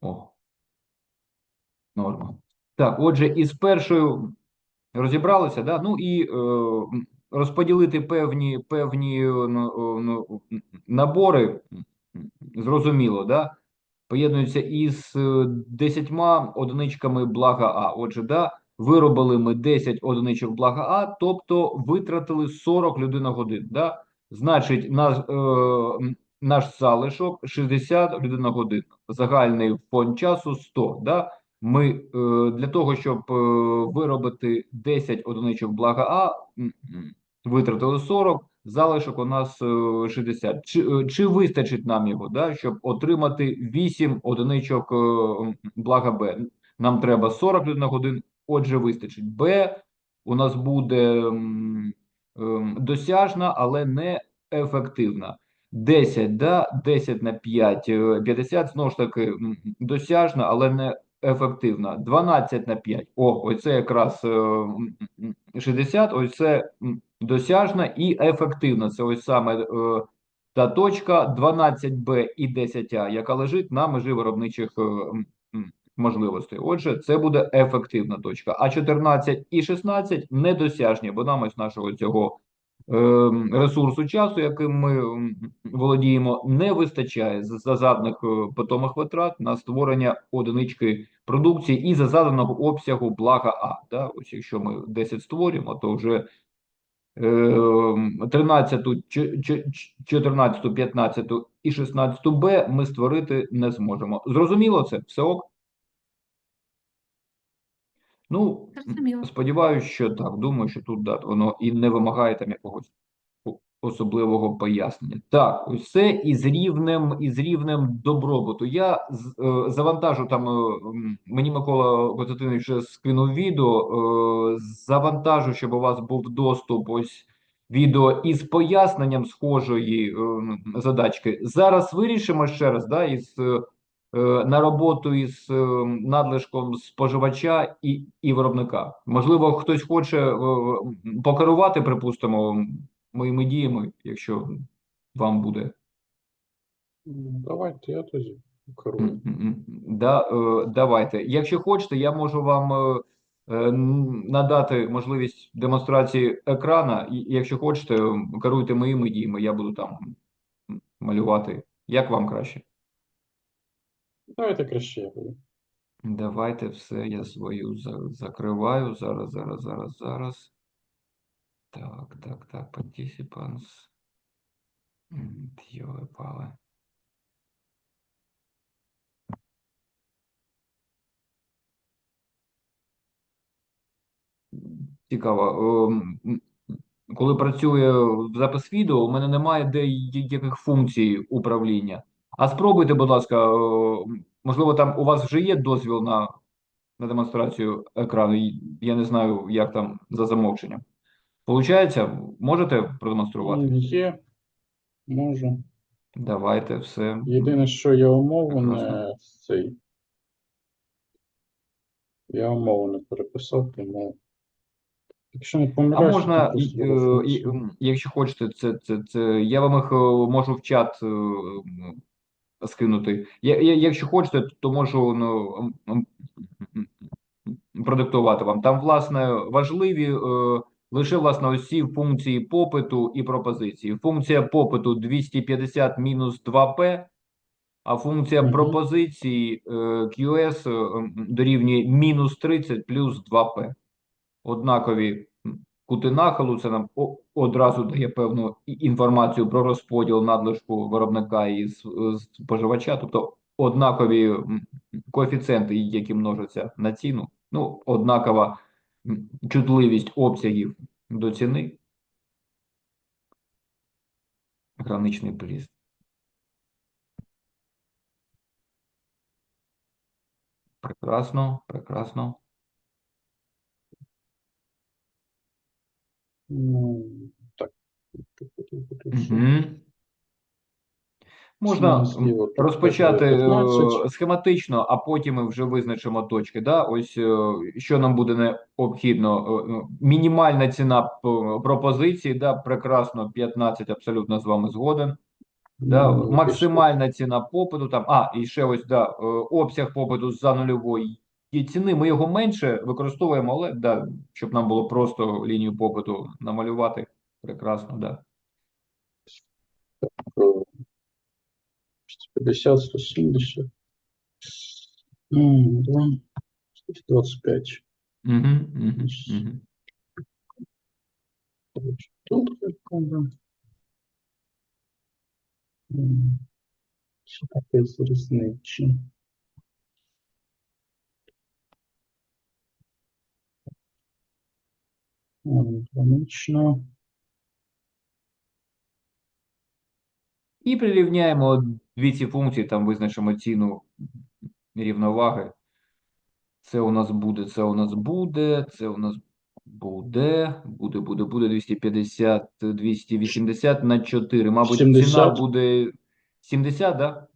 О. Норма. Так, отже, із першою розібралися, да? Ну і е, розподілити певні, певні е, ну, е, ну, набори, зрозуміло, да? Поєднуються із е, 10 одиничками блага А. Отже, да, виробили ми 10 одиничок блага А, тобто витратили 40 людиногодин. Да? Значить, наш, е, наш залишок 60 людиногодин. Загальний фонд часу 100. Да? Ми е, для того, щоб е, виробити 10 одиничок блага А, витратили 40, залишок у нас е, 60. Чи, е, чи вистачить нам його, да, щоб отримати 8 одиничок блага Б? Нам треба 40 годин, отже, вистачить. Б у нас буде ем, досяжна, але не ефективна. 10, да, 10 на 5, е, 50, знову ж таки, досяжна, але не ефективна. 12 на 5. О, ось це якраз е, м, м, 60, ось це м, досяжна і ефективна. Це ось саме е, та точка 12Б і 10А, яка лежить на межі виробничих е, можливостей. Отже, це буде ефективна точка. А 14 і 16 недосяжні, бо нам ось нашого цього е, ресурсу часу, яким ми володіємо, не вистачає за заданих е, питомих витрат на створення одинички продукції і за заданого обсягу блага А. Да? Ось якщо ми 10 створюємо, то вже е, 13, ч- ч- 14, 15 і 16 Б ми створити не зможемо. Зрозуміло це? Все ок? Ну, Зрозуміло. сподіваюся, що так. Думаю, що тут да, воно і не вимагає там якогось особливого пояснення. Так, ось це із рівнем, із рівнем добробуту. Я е, завантажу там, е, мені Микола Костянтинович вже скинув відео, е, завантажу, щоб у вас був доступ ось відео із поясненням схожої е, задачки. Зараз вирішимо ще раз, да, із е, на роботу із е, надлишком споживача і, і виробника. Можливо, хтось хоче е, покерувати, припустимо, моїми діями, якщо вам буде. Давайте я тоді керую. Да, е, давайте. Якщо хочете, я можу вам е, е, надати можливість демонстрації екрана. Якщо хочете, керуйте моїми діями, я буду там малювати. Як вам краще? Давайте краще я буду. Давайте все, я свою за- закриваю. Зараз, зараз, зараз, зараз. Так, так, так, participants. М, Йоли-пали. Цікаво. Коли працює запис відео, у мене немає деяких функцій управління. А спробуйте, будь ласка, е, можливо, там у вас вже є дозвіл на, на демонстрацію екрану. Я не знаю, як там за замовченням. Получається, можете продемонструвати? Є, можу. Давайте все. Єдине, що я умову Прекрасно. не цей. Я умову не переписав, тому. Якщо не А можна, то і, е, і, якщо хочете, це, це, це я вам їх е, можу в чат е, скинути. Я, я, якщо хочете, то можу ну, продиктувати вам. Там, власне, важливі е, лише власне ці функції попиту і пропозиції. Функція попиту 250 мінус 2P, а функція Мгм. пропозиції е, QS е, дорівнює мінус 30 плюс 2P. Однакові м, кути нахилу, це нам одразу дає певну інформацію про розподіл надлишку виробника і споживача, тобто однакові коефіцієнти, які множаться на ціну, ну, однакова чутливість обсягів до ціни. Граничний пліс. Прекрасно, прекрасно. Так. Угу. Можна розпочати е, 15. схематично, а потім ми вже визначимо точки. Да? Ось е, що нам буде необхідно. Е, е, Мінімальна ціна пропозиції, да, прекрасно, 15, абсолютно з вами згоден. Да, Ну, максимальна ціна попиту там, а, і ще ось да, обсяг попиту за нульової ціни. Ми його менше використовуємо, але да, щоб нам було просто лінію попиту намалювати. Прекрасно, да. про 150, 170. 125. Угу, угу, угу. Тут Що таке різничі? І прирівняємо дві ці функції, там визначимо ціну рівноваги. Це у нас буде, це у нас буде, це у нас буде, буде, буде, буде 250, 280 на 4. Мабуть, ціна буде 70, да?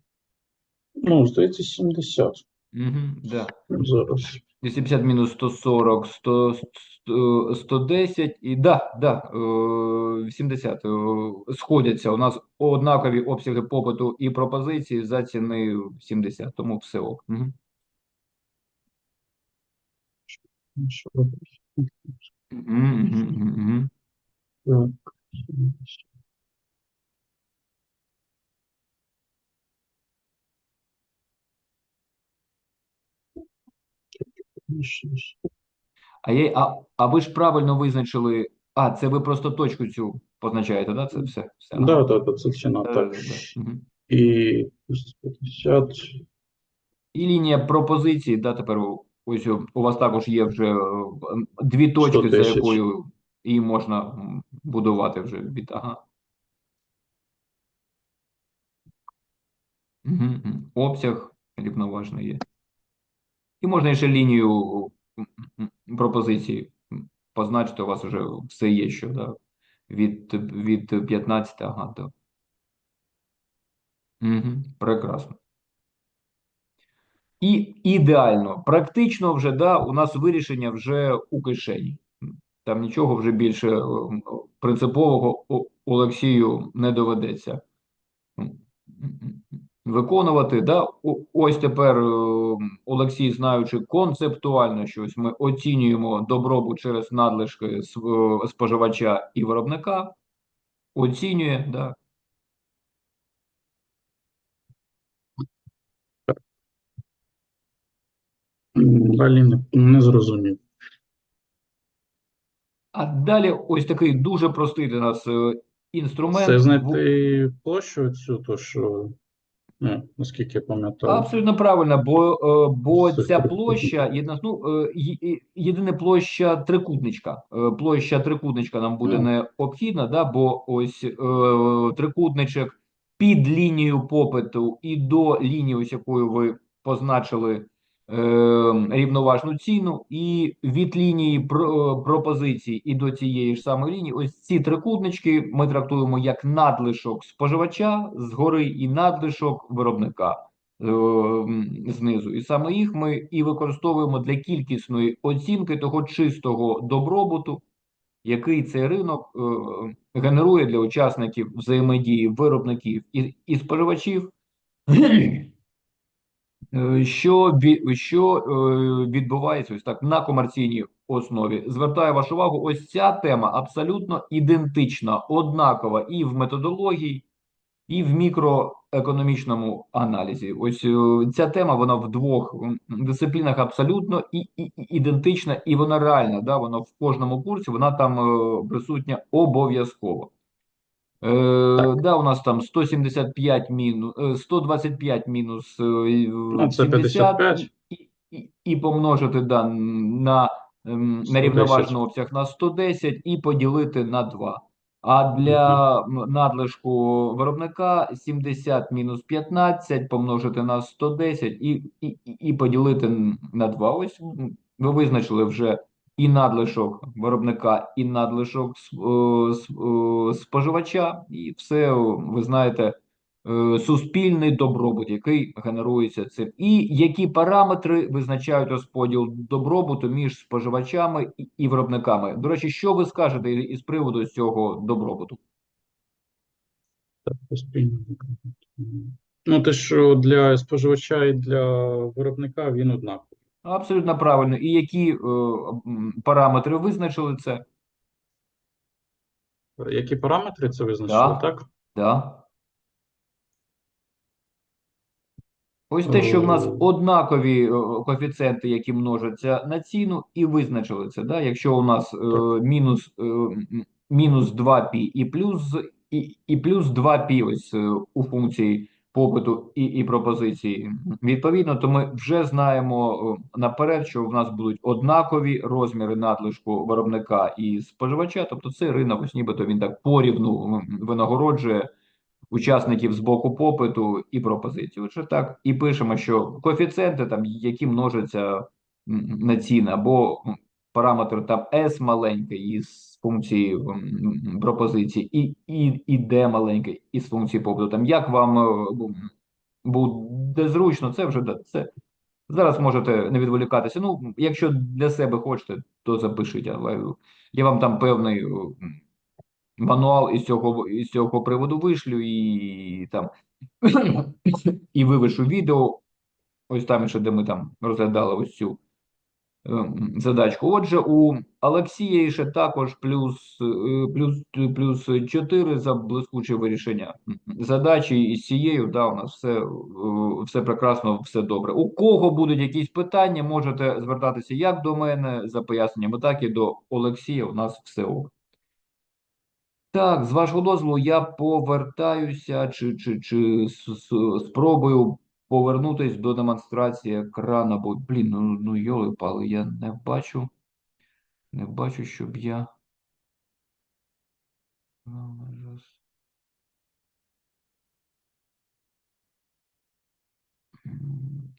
Ну, здається, 70. Угу, да. Зараз. 250 мінус 140, 100, 100, 110 і да, да, е, 80 е, сходяться. У нас однакові обсяги попиту і пропозиції за ціни 70, тому все ок. Угу. Угу, угу, угу. Так. 70. Шість. А, є, а, а ви ж правильно визначили. А, це ви просто точку цю позначаєте, да? Це все. все. Да, да, да, це ціна, Да, так. да. Мгм. І 250. І лінія пропозиції, да, тепер у- ось у у вас також є вже е, дві точки, за 110. якою її можна м, будувати вже від. Ага. Мгм. Обсяг рівноважний є. І можна ще лінію м, позначити, у вас вже все є, що да, від, від 15, ага, до. Угу, прекрасно. І ідеально, практично вже, да, у нас вирішення вже у кишені. Там нічого вже більше е, принципового Олексію не доведеться виконувати. Да? Ось тепер е, Олексій, знаючи концептуально щось, ми оцінюємо добробут через надлишки споживача і виробника. Оцінює, да. Далі не, не зрозумів. А далі ось такий дуже простий для нас е, інструмент. Це знайти площу цю, то що, ну, наскільки я пам'ятаю. Абсолютно правильно, бо, е, бо ця площа, єдина, ну, е, є- є- єдина площа трикутничка. Е, Площа трикутничка нам буде необхідна, да, бо ось трикутничок під лінією попиту і до лінії, ось якою ви позначили рівноважну ціну, і від лінії про, пропозицій і до цієї ж самої лінії, ось ці трикутнички ми трактуємо як надлишок споживача згори і надлишок виробника е, знизу. І саме їх ми і використовуємо для кількісної оцінки того чистого добробуту, який цей ринок е, генерує для учасників взаємодії виробників і споживачів. Е, Що, що е, відбувається ось так на комерційній основі? Звертаю вашу увагу, ось ця тема абсолютно ідентична, однакова і в методології, і в мікроекономічному аналізі. Ось е, ця тема вона в двох дисциплінах абсолютно і, і, і ідентична, і вона реальна. Да? Вона в кожному курсі вона там присутня обов'язково. Е, да, у нас там 175 мінус, 125 мінус е, Ну, 70 і, і, і помножити да, на, ем, на рівноважний обсяг на 110 і поділити на 2. А для надлишку виробника 70 мінус 15 помножити на 110 і, і, і- поділити на 2. Ось ви визначили вже і надлишок виробника, і надлишок е, е, споживача, і все ви знаєте, е, суспільний добробут, який генерується цим, і які параметри визначають розподіл добробуту між споживачами і, виробниками. До речі, що ви скажете із приводу цього добробуту? Ну, те, що для споживача і для виробника він однаковий. Абсолютно правильно. І які е, параметри визначили це? Які параметри це визначили, Да. так? Да. Ось те, що в нас Е. однакові е, коефіцієнти, які множаться на ціну, і визначили це. Да? Якщо у нас е, мінус, е, м, мінус 2π і плюс, і, і плюс 2π ось е, у функції попиту і, і пропозиції, відповідно, то ми вже знаємо е, наперед, що в нас будуть однакові розміри надлишку виробника і споживача. Тобто цей ринок, ось нібито він так порівну винагороджує учасників з боку попиту і пропозиції. Отже, так і пишемо, що коефіцієнти, там, які множаться на ціни, або параметр там S маленький із функції пропозиції, і, і, і D маленький із функції попиту. Там як вам е, бу- буде зручно, це вже це. Зараз можете не відволікатися. Ну, якщо для себе хочете, то запишіть, але я вам там певний мануал із цього, із цього приводу вишлю і там і вивешу відео. Ось там ще, де ми там розглядали ось цю ем, задачку. Отже, у Олексія ще також плюс, е, плюс, плюс 4 за блискуче вирішення задачі із цією, да, у нас все, е, все прекрасно, все добре. У кого будуть якісь питання, можете звертатися як до мене за поясненнями, так і до Олексія. У нас все ок. Так, з вашого дозволу, я повертаюся чи, чи, чи спробую повернутись до демонстрації екрана, бо, блін, ну, ну йоли-пали, я не бачу, не бачу, щоб я.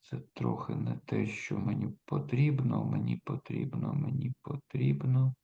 Це трохи не те, що мені потрібно, мені потрібно, мені потрібно.